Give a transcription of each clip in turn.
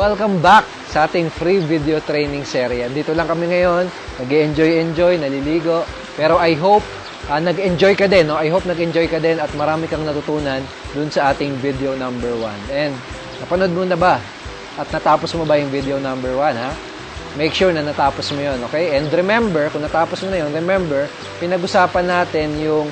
Welcome back sa ating free video training serye. Dito lang kami ngayon, nag enjoy enjoy naliligo. Pero I hope ah, nag-enjoy ka din. No? I hope nag-enjoy ka din at marami kang natutunan dun sa ating video number 1. And napanood mo na ba? At natapos mo ba yung video number 1, ha? Make sure na natapos mo yun, okay? And remember, kung natapos mo na yun, remember, pinag-usapan natin yung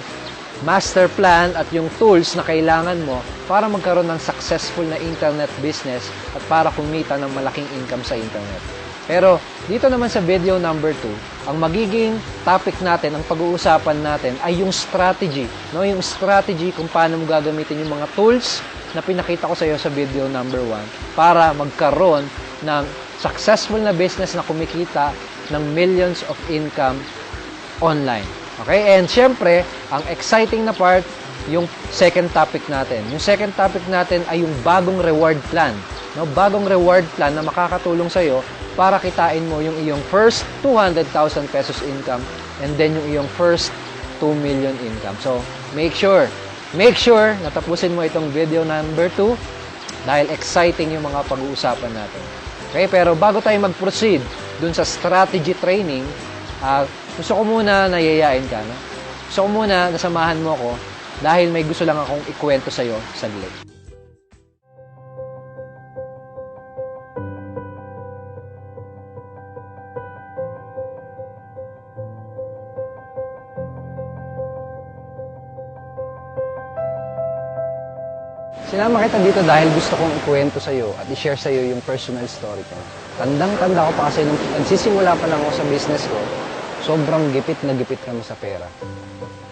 master plan at yung tools na kailangan mo para magkaroon ng successful na internet business at para kumita ng malaking income sa internet. Pero dito naman sa video number 2, ang magiging topic natin, ang pag-uusapan natin ay yung strategy, no? Yung strategy kung paano mo gagamitin yung mga tools na pinakita ko sa iyo sa video number 1 para magkaroon ng successful na business na kumikita ng millions of income online. Okay? And syempre, ang exciting na part, yung second topic natin. Yung second topic natin ay yung bagong reward plan. No? Bagong reward plan na makakatulong sa'yo para kitain mo yung iyong first 200,000 pesos income and then yung iyong first 2 million income. So, make sure, make sure na tapusin mo itong video number 2 dahil exciting yung mga pag-uusapan natin. Okay, pero bago tayo mag-proceed dun sa strategy training, ah, gusto ko muna nayayain ka, no? Gusto ko muna nasamahan mo ako dahil may gusto lang akong ikwento sa'yo saglit. Sinama kita dito dahil gusto kong ikwento sa'yo at i-share sa'yo yung personal story ko. Tandang-tanda ko pa kasi nung nagsisimula pa lang ako sa business ko, sobrang gipit na gipit kami sa pera.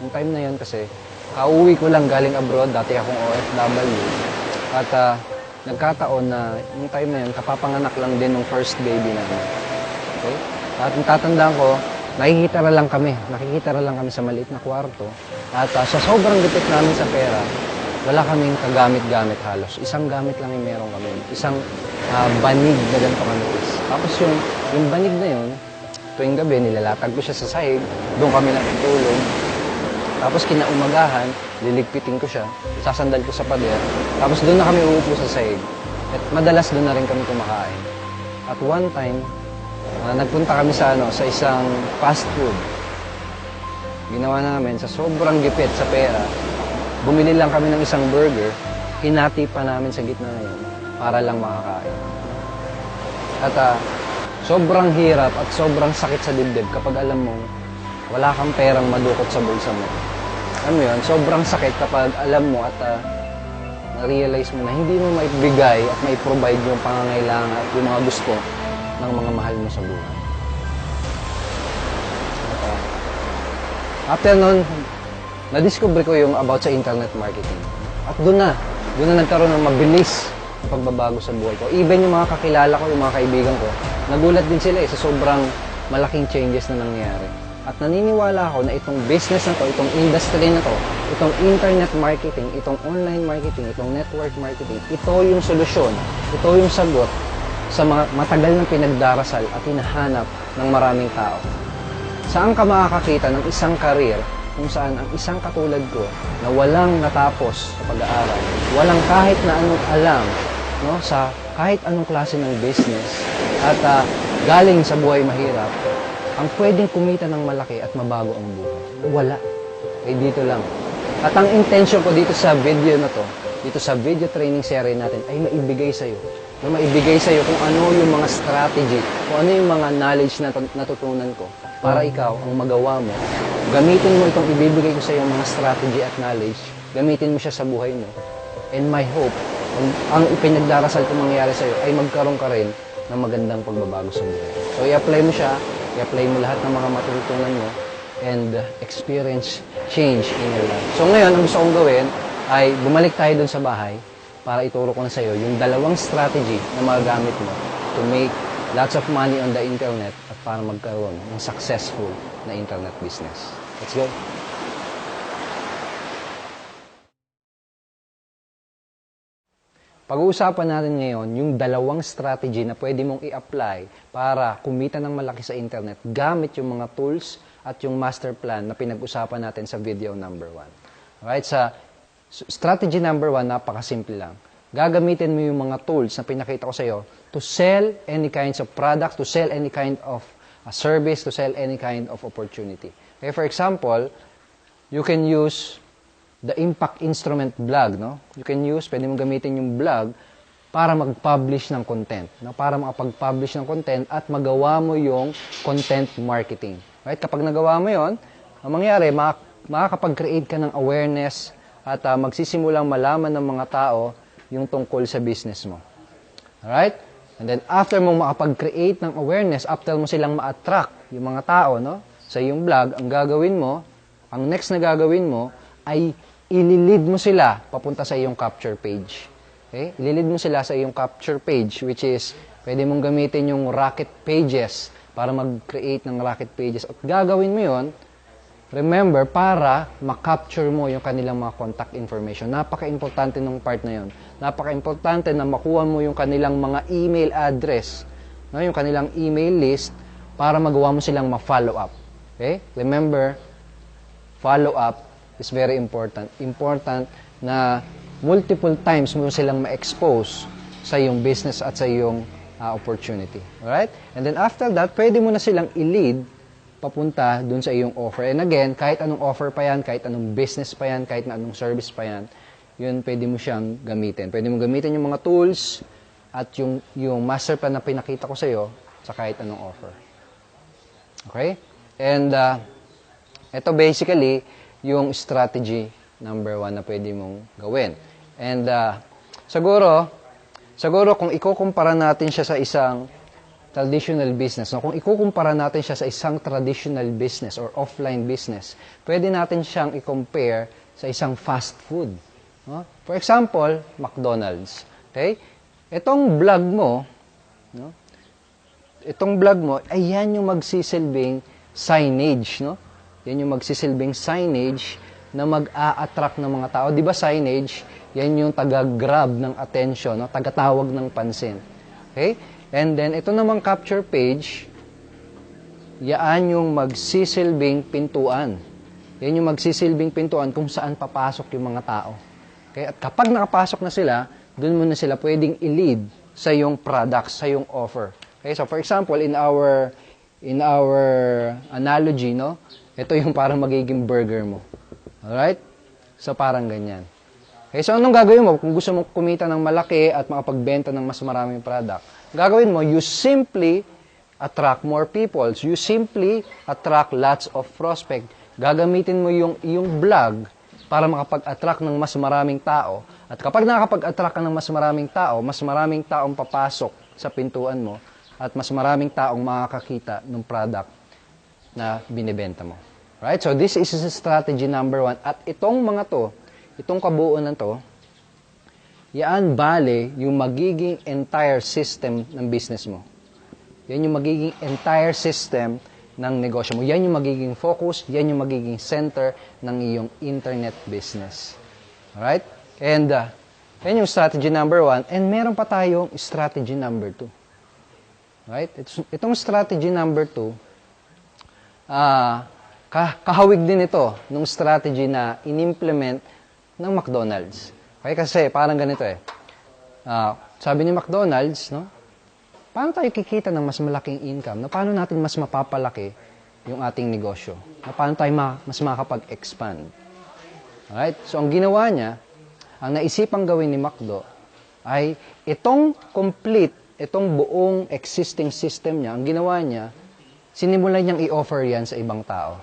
Yung time na yun kasi, kauwi ko lang galing abroad, dati akong OFW. At ah, nagkataon na yung time na yun, kapapanganak lang din ng first baby namin. Okay? At yung ko, nakikita na lang kami, nakikita na lang kami sa maliit na kwarto. At ah, sa sobrang gipit namin sa pera, wala kaming kagamit-gamit halos. Isang gamit lang yung meron kami. Isang ah, banig na ganito kanipis. Tapos yung, yung banig na yun, tuwing gabi, nilalatag ko siya sa sahig. Doon kami natutulog. Tapos kinaumagahan, liligpitin ko siya, sasandal ko sa pader. Tapos doon na kami uupo sa sahig. At madalas doon na rin kami kumakain. At one time, ah, nagpunta kami sa ano, sa isang fast food. Ginawa namin sa sobrang gipit sa pera. Bumili lang kami ng isang burger, hinati pa namin sa gitna na yun para lang makakain. At ah, sobrang hirap at sobrang sakit sa dibdib kapag alam mo wala kang perang madukot sa bulsa mo. Mo yun, sobrang sakit kapag alam mo at ah, na-realize mo na hindi mo maibigay at maiprovide yung pangangailangan at yung mga gusto ng mga mahal mo sa buhay. At, after nun, na-discover ko yung about sa internet marketing. At doon na, doon na nagkaroon ng mabilis pagbabago sa buhay ko. Even yung mga kakilala ko, yung mga kaibigan ko, nagulat din sila eh, sa sobrang malaking changes na nangyayari. At naniniwala ako na itong business na to, itong industry na to, itong internet marketing, itong online marketing, itong network marketing, ito yung solusyon, ito yung sagot sa mga matagal ng pinagdarasal at hinahanap ng maraming tao. Saan ka makakakita ng isang karir kung saan ang isang katulad ko na walang natapos sa pag-aaral, walang kahit na anong alam no, sa kahit anong klase ng business at ah, galing sa buhay mahirap, ang pwedeng kumita ng malaki at mabago ang buhay. Wala. Eh dito lang. At ang intention ko dito sa video na to, dito sa video training series natin ay maibigay sa iyo. Na maibigay sa iyo kung ano yung mga strategy, kung ano yung mga knowledge na natutunan ko para ikaw ang magawa mo. Gamitin mo itong ibibigay ko sa iyo mga strategy at knowledge. Gamitin mo siya sa buhay mo. And my hope, ang, ang ipinagdarasal ko mangyayari sa iyo ay magkaroon ka rin ng magandang pagbabago sa buhay. So i-apply mo siya, i-apply mo lahat ng mga matutunan mo and experience change in your life. So ngayon, ang gusto kong gawin ay bumalik tayo dun sa bahay para ituro ko na sa iyo yung dalawang strategy na magagamit mo to make lots of money on the internet at para magkaroon ng successful na internet business. Let's go! Pag-uusapan natin ngayon yung dalawang strategy na pwede mong i-apply para kumita ng malaki sa internet gamit yung mga tools at yung master plan na pinag-usapan natin sa video number one. Alright, sa strategy number one, napakasimple lang. gagamitin mo yung mga tools na pinakita ko sa iyo to sell any kinds of products, to sell any kind of a service, to sell any kind of opportunity. Okay, for example, you can use the impact instrument blog, no? You can use, pwede mong gamitin yung blog para mag-publish ng content, no? Para makapag-publish ng content at magawa mo yung content marketing. Right? Kapag nagawa mo 'yon, ang mangyari, mak- makakapag-create ka ng awareness at ah, magsisimulang malaman ng mga tao yung tungkol sa business mo. Alright? And then after mo makapag-create ng awareness, after mo silang ma-attract yung mga tao, no? Sa iyong blog, ang gagawin mo, ang next na gagawin mo ay ililid mo sila papunta sa iyong capture page. Okay? Ililid mo sila sa iyong capture page which is pwede mong gamitin yung rocket pages para mag-create ng rocket pages. At gagawin mo 'yon Remember, para makapture mo yung kanilang mga contact information. Napaka-importante ng part na yun. Napaka-importante na makuha mo yung kanilang mga email address, no? yung kanilang email list, para magawa mo silang ma-follow up. Okay? Remember, follow up is very important. Important na multiple times mo silang ma-expose sa iyong business at sa iyong uh, opportunity. Alright? And then after that, pwede mo na silang i-lead papunta dun sa iyong offer. And again, kahit anong offer pa yan, kahit anong business pa yan, kahit na anong service pa yan, yun pwede mo siyang gamitin. Pwede mo gamitin yung mga tools at yung, yung master plan na pinakita ko sa iyo sa kahit anong offer. Okay? And uh, ito basically yung strategy number one na pwede mong gawin. And uh, siguro, siguro kung ikukumpara natin siya sa isang traditional business, no? kung ikukumpara natin siya sa isang traditional business or offline business, pwede natin siyang i-compare sa isang fast food. No? For example, McDonald's. Okay? Itong vlog mo, no? itong vlog mo, ay yan yung magsisilbing signage, no? Yan yung magsisilbing signage na mag-a-attract ng mga tao. Di ba signage, yan yung taga-grab ng attention, no? tagatawag ng pansin. Okay? And then, ito namang capture page, yaan yung magsisilbing pintuan. Yan yung magsisilbing pintuan kung saan papasok yung mga tao. Okay? At kapag nakapasok na sila, doon mo na sila pwedeng i-lead sa yung products, sa yung offer. Okay? So, for example, in our in our analogy, no? Ito yung parang magiging burger mo. Alright? So, parang ganyan. Okay, so anong gagawin mo kung gusto mong kumita ng malaki at makapagbenta ng mas maraming product? Gagawin mo, you simply attract more people. You simply attract lots of prospect. Gagamitin mo yung iyong blog para makapag-attract ng mas maraming tao. At kapag nakakapag-attract ka ng mas maraming tao, mas maraming taong papasok sa pintuan mo at mas maraming taong makakakita ng product na binibenta mo. Right? So this is strategy number one. At itong mga to, itong kabuuan na to, yaan bale yung magiging entire system ng business mo. Yan yung magiging entire system ng negosyo mo. Yan yung magiging focus, yan yung magiging center ng iyong internet business. Alright? And uh, yan yung strategy number one. And meron pa tayong strategy number two. Right? Itong strategy number two, uh, kahawig din ito nung strategy na inimplement ng McDonald's. Okay, kasi parang ganito eh. Uh, sabi ni McDonald's, no? Paano tayo kikita ng mas malaking income? Na paano natin mas mapapalaki yung ating negosyo? Na paano tayo ma- mas makakapag-expand? Alright? So, ang ginawa niya, ang naisipang gawin ni McDo ay itong complete, itong buong existing system niya, ang ginawa niya, sinimulan niyang i-offer yan sa ibang tao.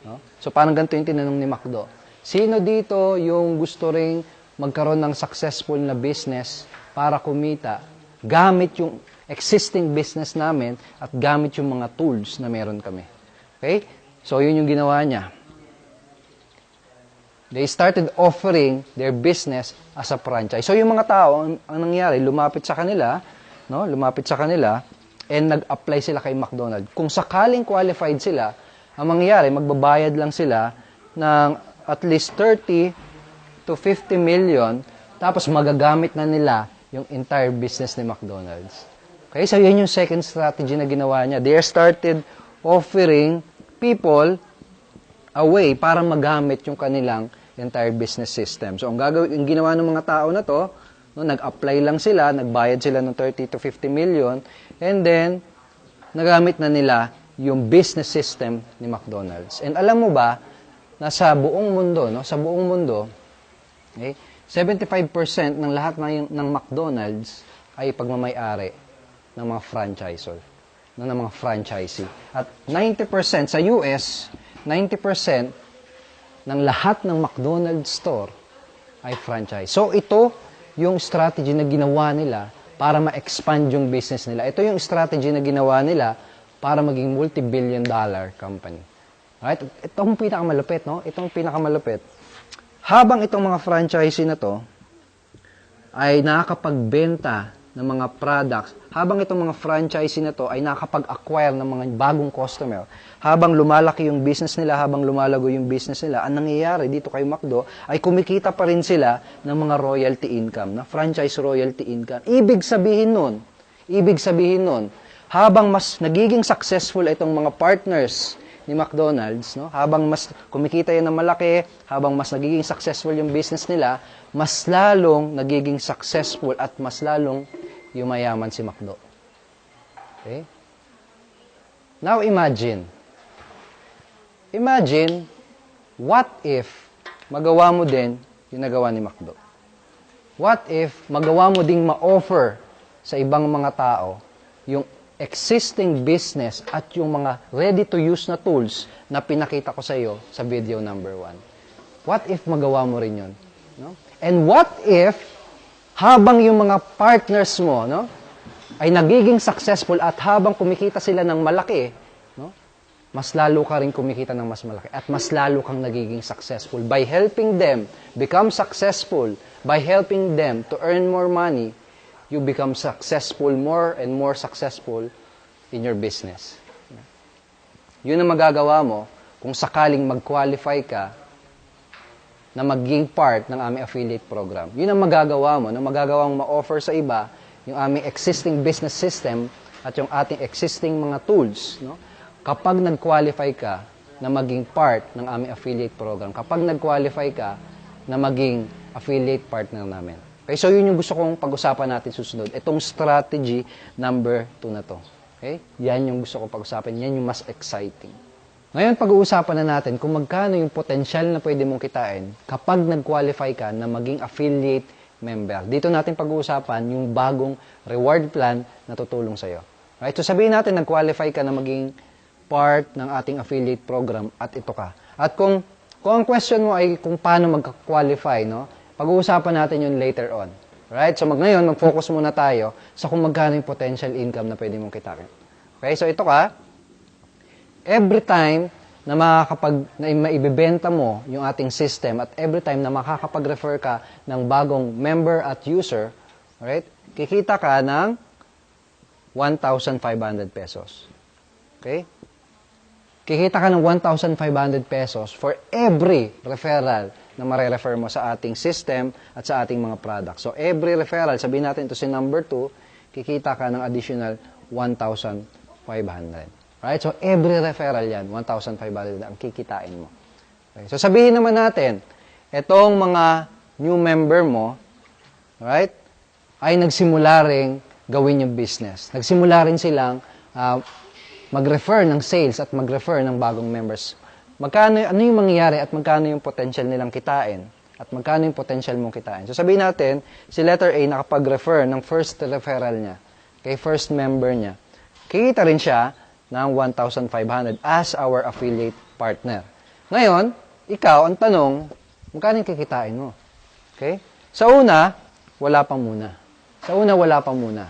No? So, parang ganito yung tinanong ni McDo. Sino dito yung gusto ring magkaroon ng successful na business para kumita gamit yung existing business namin at gamit yung mga tools na meron kami. Okay? So, yun yung ginawa niya. They started offering their business as a franchise. So, yung mga tao, ang, ang nangyari, lumapit sa kanila, no? lumapit sa kanila, and nag-apply sila kay McDonald's. Kung sakaling qualified sila, ang mangyayari, magbabayad lang sila ng at least 30 to 50 million, tapos magagamit na nila yung entire business ni McDonald's. Okay, so yun yung second strategy na ginawa niya. They started offering people a way para magamit yung kanilang entire business system. So, ang, gagawin, yung ginawa ng mga tao na to, No, nag-apply lang sila, nagbayad sila ng 30 to 50 million, and then, nagamit na nila yung business system ni McDonald's. And alam mo ba, nasa buong mundo, no, sa buong mundo, okay, 75% ng lahat ng, ng McDonald's ay pagmamayari ng mga franchisor, no, ng mga franchisee. At 90% sa US, 90% ng lahat ng McDonald's store ay franchise. So ito yung strategy na ginawa nila para ma-expand yung business nila. Ito yung strategy na ginawa nila para maging multi-billion dollar company. Right? Ito ang pinakamalupit, no? Ito ang pinakamalupit. Habang itong mga franchisee na to ay nakakapagbenta ng mga products, habang itong mga franchisee na to ay nakakapag-acquire ng mga bagong customer, habang lumalaki yung business nila, habang lumalago yung business nila, ang nangyayari dito kay McDo ay kumikita pa rin sila ng mga royalty income, na franchise royalty income. Ibig sabihin nun, ibig sabihin nun, habang mas nagiging successful itong mga partners ni McDonald's, no? Habang mas kumikita yan ng malaki, habang mas nagiging successful yung business nila, mas lalong nagiging successful at mas lalong yumayaman si McDo. Okay? Now imagine. Imagine, what if magawa mo din yung nagawa ni McDo? What if magawa mo ding ma-offer sa ibang mga tao yung existing business at yung mga ready-to-use na tools na pinakita ko sa iyo sa video number one? What if magawa mo rin yun? No? And what if habang yung mga partners mo no, ay nagiging successful at habang kumikita sila ng malaki, no, mas lalo ka rin kumikita ng mas malaki at mas lalo kang nagiging successful by helping them become successful, by helping them to earn more money, you become successful, more and more successful in your business. Yun ang magagawa mo kung sakaling mag-qualify ka na maging part ng aming affiliate program. Yun ang magagawa mo, na magagawa mong ma-offer sa iba yung aming existing business system at yung ating existing mga tools. No? Kapag nag-qualify ka na maging part ng aming affiliate program, kapag nag-qualify ka na maging affiliate partner namin. Okay, so yun yung gusto kong pag-usapan natin susunod. Itong strategy number 2 na to. Okay? Yan yung gusto kong pag-usapan. Yan yung mas exciting. Ngayon, pag-uusapan na natin kung magkano yung potential na pwede mong kitain kapag nag-qualify ka na maging affiliate member. Dito natin pag-uusapan yung bagong reward plan na tutulong sa'yo. Right? So sabihin natin, nag-qualify ka na maging part ng ating affiliate program at ito ka. At kung, kung ang question mo ay kung paano mag-qualify, no? pag-uusapan natin yun later on. Right? So mag ngayon, mag-focus muna tayo sa kung magkano yung potential income na pwede mong kitain. Okay? So ito ka, every time na makakapag na maibebenta mo yung ating system at every time na makakapag-refer ka ng bagong member at user, right? Kikita ka ng 1,500 pesos. Okay? Kikita ka ng 1,500 pesos for every referral na mare-refer mo sa ating system at sa ating mga products. So, every referral, sabihin natin ito si number 2, kikita ka ng additional 1,500. Right? So, every referral yan, 1,500 ang kikitain mo. Okay? So, sabihin naman natin, itong mga new member mo, right, ay nagsimula ring gawin yung business. Nagsimula rin silang uh, mag-refer ng sales at mag-refer ng bagong members. Magkano, ano yung mangyayari at magkano yung potential nilang kitain? At magkano yung potential mong kitain? So, sabihin natin, si letter A nakapag-refer ng first referral niya, kay first member niya. Kikita rin siya ng 1,500 as our affiliate partner. Ngayon, ikaw, ang tanong, magkano yung kikitain mo? Okay? Sa una, wala pa muna. Sa una, wala pa muna.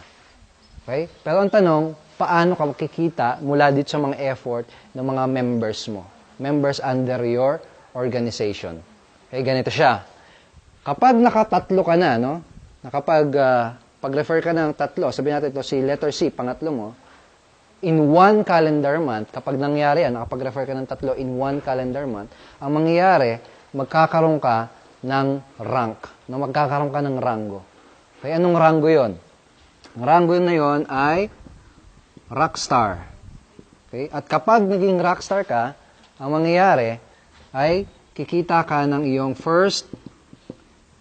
Okay? Pero ang tanong, paano ka makikita mula dito sa mga effort ng mga members mo? Members under your organization. Okay, ganito siya. Kapag nakatatlo ka na, no? Nakapag, uh, pag-refer ka ng tatlo, sabihin natin ito si letter C, pangatlo mo, in one calendar month, kapag nangyari yan, nakapag-refer ka ng tatlo in one calendar month, ang mangyayari, magkakaroon ka ng rank. No, magkakaroon ka ng rango. Okay, anong rango yon? Ang rango na yon ay rockstar. Okay? At kapag naging rockstar ka, ang mangyayari ay kikita ka ng iyong first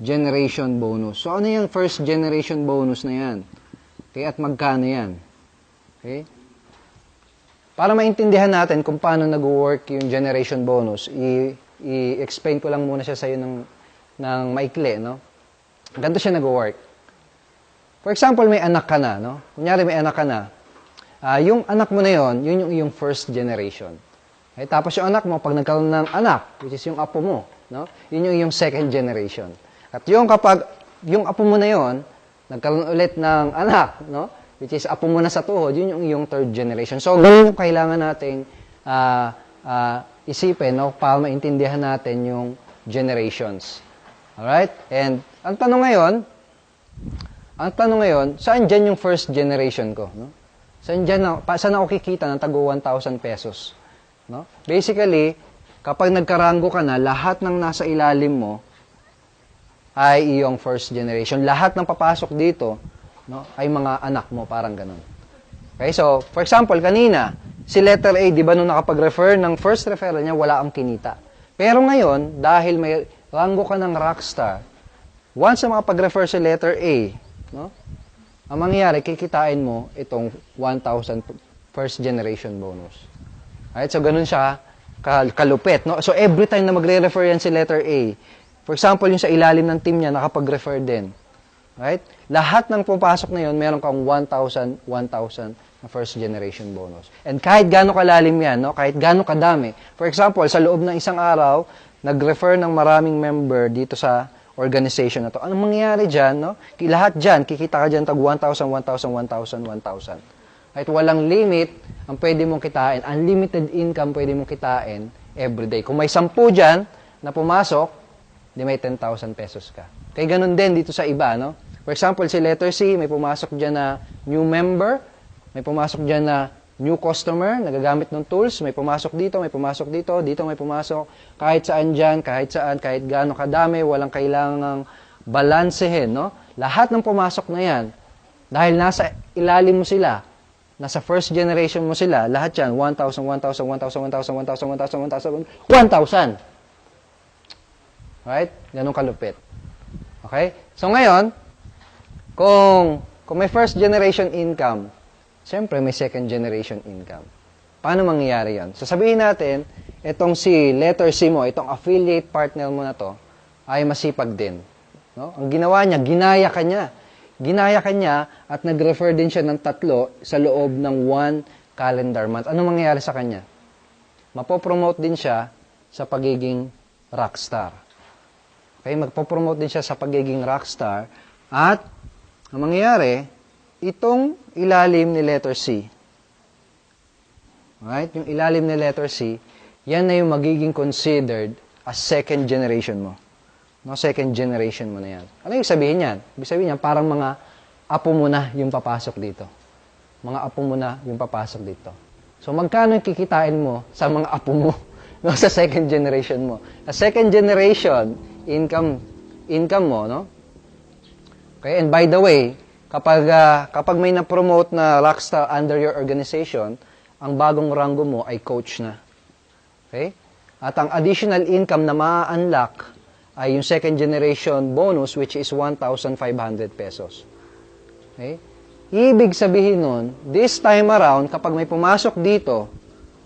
generation bonus. So, ano yung first generation bonus na yan? Okay, at magkano yan? Okay? Para maintindihan natin kung paano nag-work yung generation bonus, i-explain ko lang muna siya sa iyo ng, ng maikli, no? Ganito siya nag-work. For example, may anak ka na, no? Kunyari may anak ka na. Ah, yung anak mo na yon, yun yung yung first generation. Okay? Tapos yung anak mo, pag nagkaroon ng anak, which is yung apo mo, no? Yun yung yung second generation. At yung kapag yung apo mo na yon, nagkaroon ulit ng anak, no? Which is apo mo na sa tuhod, yun yung yung third generation. So, ganun yung kailangan nating ah, ah, isipin, no? Para maintindihan natin yung generations. Alright? And ang tanong ngayon, ang tanong ngayon, saan dyan yung first generation ko? No? Saan, dyan, na- pa, saan ako kikita ng tago 1,000 pesos? No? Basically, kapag nagkarango ka na, lahat ng nasa ilalim mo ay iyong first generation. Lahat ng papasok dito no, ay mga anak mo, parang ganun. Okay, so, for example, kanina, si letter A, di ba nung nakapag-refer ng first referral niya, wala ang kinita. Pero ngayon, dahil may rango ka ng rockstar, once na makapag-refer si letter A, no, ang mangyayari, kikitain mo itong 1,000 first generation bonus. Right? So, ganun siya ka- kalupit. No? So, every time na magre-refer yan si letter A, for example, yung sa ilalim ng team niya, nakapag-refer din. Right? Lahat ng pumapasok na yun, meron kang 1,000, 1,000 na first generation bonus. And kahit gaano kalalim yan, no? kahit gaano kadami. For example, sa loob ng isang araw, nag-refer ng maraming member dito sa organization na to. Anong mangyayari dyan? No? Lahat dyan, kikita ka dyan tag 1,000, 1,000, 1,000, 1,000. Kahit walang limit, ang pwede mong kitain, unlimited income pwede mong kitain everyday. Kung may 10 dyan na pumasok, di may 10,000 pesos ka. Kaya ganun din dito sa iba, no? For example, si letter C, may pumasok dyan na new member, may pumasok dyan na new customer, nagagamit ng tools, may pumasok dito, may pumasok dito, dito may pumasok, kahit saan dyan, kahit saan, kahit gaano kadami, walang kailangang balansehin, no? Lahat ng pumasok na yan, dahil nasa ilalim mo sila, nasa first generation mo sila, lahat yan, 1,000, 1,000, 1,000, 1,000, 1,000, 1,000, 1,000, 1,000. Right? Ganun kalupit. Okay? So ngayon, kung, kung may first generation income, siyempre may second generation income. Paano mangyayari yan? So sabihin natin, itong si letter C mo, itong affiliate partner mo na to, ay masipag din. No? Ang ginawa niya, ginaya ka niya. Ginaya ka niya at nag-refer din siya ng tatlo sa loob ng one calendar month. Ano mangyayari sa kanya? Mapopromote din siya sa pagiging rockstar. Okay, magpo-promote din siya sa pagiging rockstar at ang mangyayari, itong ilalim ni letter C. Right? Yung ilalim ni letter C, yan na yung magiging considered as second generation mo. No, second generation mo na yan. Ano yung sabihin yan? Ibig sabihin yan, parang mga apo mo na yung papasok dito. Mga apo mo na yung papasok dito. So, magkano yung kikitain mo sa mga apo mo? No, sa second generation mo. Sa second generation, income income mo, no? Okay, and by the way, kapag ah, kapag may na-promote na rockstar under your organization, ang bagong rango mo ay coach na. Okay? At ang additional income na ma-unlock ay yung second generation bonus which is 1,500 pesos. Okay? Ibig sabihin nun, this time around, kapag may pumasok dito,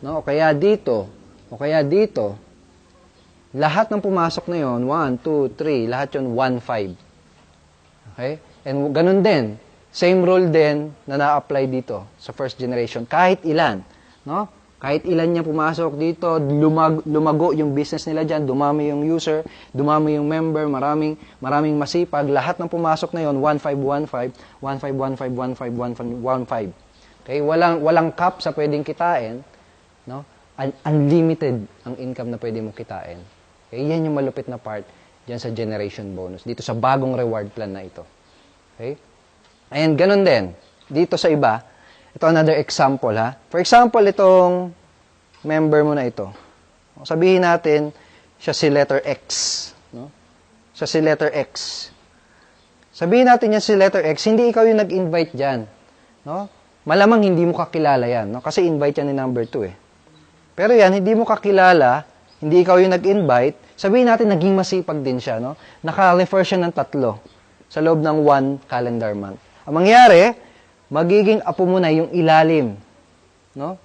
no, o kaya dito, o kaya dito, lahat ng pumasok na yon 1, 2, 3, lahat yon 1, 5. Okay? And ganun din, same rule din na na-apply dito sa first generation. Kahit ilan, no? Kahit ilan niya pumasok dito, lumag, lumago yung business nila dyan, dumami yung user, dumami yung member, maraming, maraming masipag, lahat ng pumasok na yon 1515, 1515, 1515. Okay? Walang, walang cap sa pwedeng kitain, no? Un- unlimited ang income na pwede mong kitain. Okay? Yan yung malupit na part dyan sa generation bonus, dito sa bagong reward plan na ito. Okay? And ganun din, dito sa iba, ito another example ha. For example, itong member mo na ito. Sabihin natin, siya si letter X. No? Siya si letter X. Sabihin natin yan si letter X, hindi ikaw yung nag-invite dyan. No? Malamang hindi mo kakilala yan. No? Kasi invite yan ni number 2 eh. Pero yan, hindi mo kakilala, hindi ikaw yung nag-invite, sabihin natin naging masipag din siya, no? Naka-refer siya ng tatlo sa loob ng one calendar month. Ang mangyari, magiging apo mo na yung ilalim, no?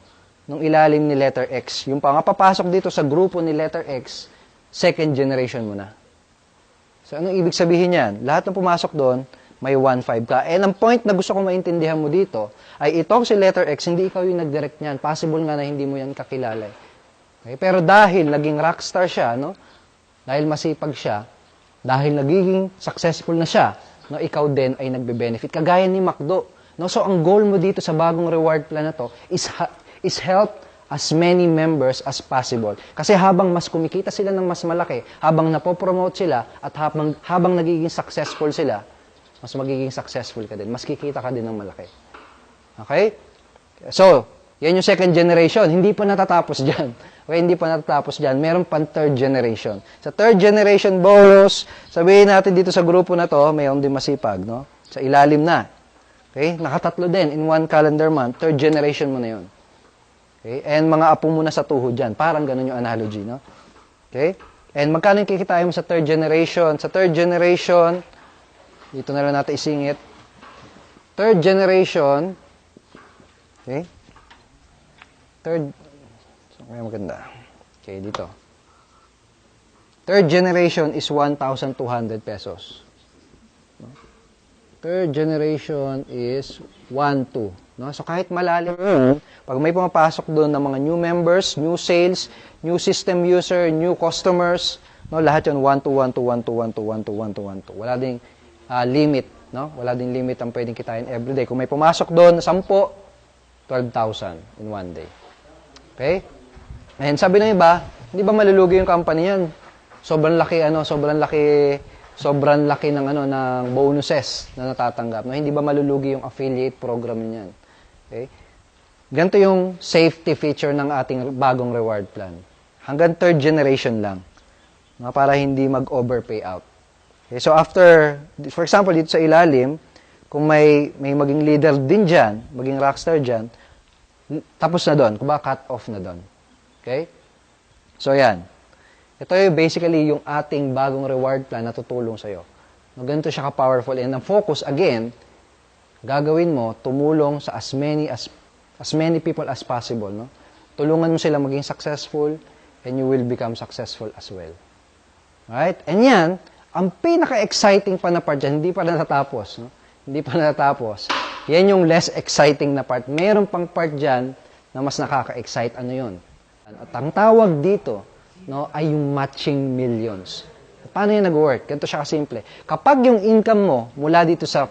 Nung ilalim ni letter X. Yung pa nga papasok dito sa grupo ni letter X, second generation mo na. So, anong ibig sabihin yan? Lahat ng pumasok doon, may 1.5 ka. And ang point na gusto kong maintindihan mo dito, ay itong si letter X, hindi ikaw yung nag-direct niyan. Possible nga na hindi mo yan kakilala. eh. Okay? Pero dahil naging rockstar siya, no? Dahil masipag siya, dahil nagiging successful na siya, no? ikaw din ay nagbe-benefit. Kagaya ni Macdo. No? So, ang goal mo dito sa bagong reward plan na to is, ha- is help as many members as possible. Kasi habang mas kumikita sila ng mas malaki, habang napopromote sila, at habang, habang nagiging successful sila, mas magiging successful ka din. Mas kikita ka din ng malaki. Okay? So, yan yung second generation. Hindi pa natatapos dyan. Okay, hindi pa natatapos dyan. Meron pang third generation. Sa third generation bonus, sabihin natin dito sa grupo na to, mayroon din masipag, no? Sa ilalim na. Okay? Nakatatlo din in one calendar month. Third generation mo na yun. Okay? And mga apo mo na sa tuhod dyan. Parang ganun yung analogy, no? Okay? And magkano yung kikitain mo sa third generation? Sa third generation, dito na lang natin isingit. Third generation, okay? Third, so kaya maganda. Okay, dito. Third generation is 1,200 pesos. Third generation is 1,2. No? So kahit malalim yun, pag may pumapasok doon ng mga new members, new sales, new system user, new customers, no, lahat yun 1 to 1 to 1 to 1 to 1 to 1 to 1 to. Wala ding ah, limit, no? Wala ding limit ang pwedeng kitain every day. Kung may pumasok doon, 10, 12,000 in one day. Okay? And sabi ng iba, hindi ba malulugi yung company yan? Sobrang laki ano, sobrang laki sobrang laki ng ano ng bonuses na natatanggap. No, hindi ba malulugi yung affiliate program niyan? Okay? Ganito yung safety feature ng ating bagong reward plan. Hanggang third generation lang. No, para hindi mag-overpay out. Okay, so after, for example, dito sa ilalim, kung may, may maging leader din dyan, maging rockstar dyan, tapos na doon, kuba cut off na doon. Okay? So yan. Ito yung basically yung ating bagong reward plan na tutulong sa'yo. No, ganito siya ka-powerful. And ang focus, again, gagawin mo, tumulong sa as many as as many people as possible. No? Tulungan mo sila maging successful and you will become successful as well. Right? And yan, ang pinaka-exciting pa na part dyan, hindi pa natatapos. No? Hindi pa natatapos. Yan yung less exciting na part. Meron pang part dyan na mas nakaka-excite. Ano yun? At ang tawag dito, no, ay yung matching millions. Paano yan nag-work? Ganito siya kasimple. Kapag yung income mo mula dito sa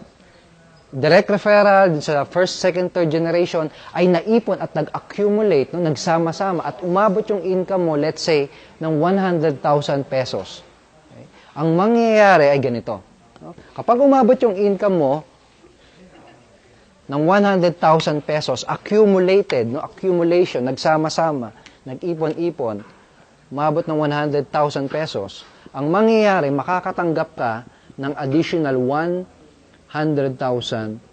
direct referral, sa first, second, third generation, ay naipon at nag-accumulate, no, nagsama-sama, at umabot yung income mo, let's say, ng 100,000 pesos. Okay? Ang mangyayari ay ganito. No? Kapag umabot yung income mo ng 100,000 pesos, accumulated, no, accumulation, nagsama-sama, nag-ipon-ipon, umabot ng 100,000 pesos, ang mangyayari, makakatanggap ka ng additional 100,000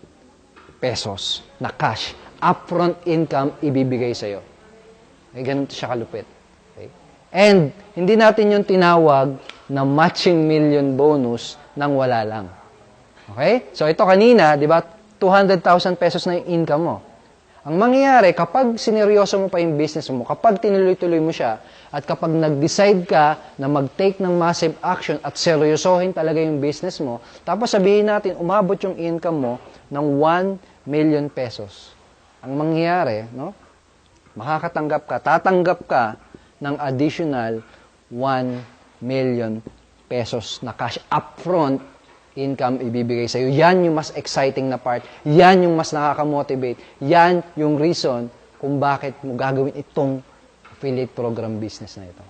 pesos na cash. Upfront income ibibigay sa'yo. Okay, ganito siya kalupit. Okay? And, hindi natin yung tinawag na matching million bonus nang wala lang. Okay? So, ito kanina, di ba, 200,000 pesos na yung income mo. Ang mangyayari, kapag sineryoso mo pa yung business mo, kapag tinuloy-tuloy mo siya, at kapag nag-decide ka na mag-take ng massive action at seryosohin talaga yung business mo, tapos sabihin natin, umabot yung income mo ng 1 million pesos. Ang mangyayari, no? makakatanggap ka, tatanggap ka ng additional 1 million pesos na cash upfront income ibibigay sa'yo. Yan yung mas exciting na part. Yan yung mas nakaka-motivate. Yan yung reason kung bakit mo gagawin itong affiliate program business na ito.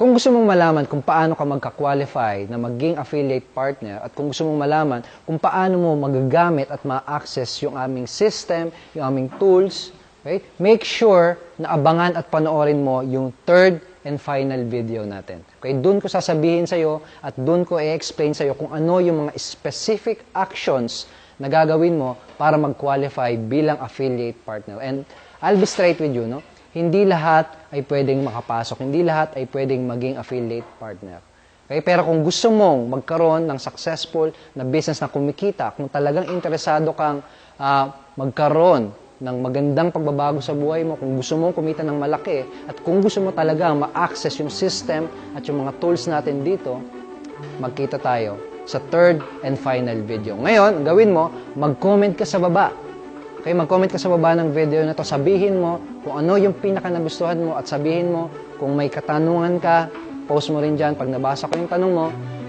Kung gusto mong malaman kung paano ka magka-qualify na maging affiliate partner at kung gusto mong malaman kung paano mo magagamit at ma-access yung aming system, yung aming tools, okay, make sure na abangan at panoorin mo yung third and final video natin. Okay, doon ko sasabihin sa iyo at doon ko i-explain sa iyo kung ano yung mga specific actions na gagawin mo para mag-qualify bilang affiliate partner. And I'll be straight with you, no? hindi lahat ay pwedeng makapasok, hindi lahat ay pwedeng maging affiliate partner. Okay? Pero kung gusto mong magkaroon ng successful na business na kumikita, kung talagang interesado kang ah, magkaroon ng magandang pagbabago sa buhay mo, kung gusto mong kumita ng malaki, at kung gusto mo talagang ma-access yung system at yung mga tools natin dito, magkita tayo sa third and final video. Ngayon, gawin mo, mag-comment ka sa baba. Okay, mag-comment ka sa baba ng video na to. Sabihin mo kung ano yung pinaka nagustuhan mo at sabihin mo kung may katanungan ka, post mo rin dyan. Pag nabasa ko yung tanong mo,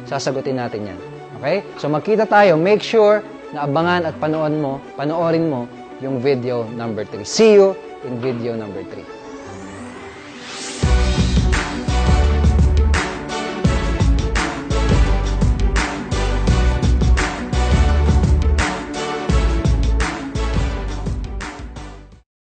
sasagutin natin yan. Okay? So magkita tayo. Make sure na abangan at panoorin mo, panoorin mo yung video number 3. See you in video number 3.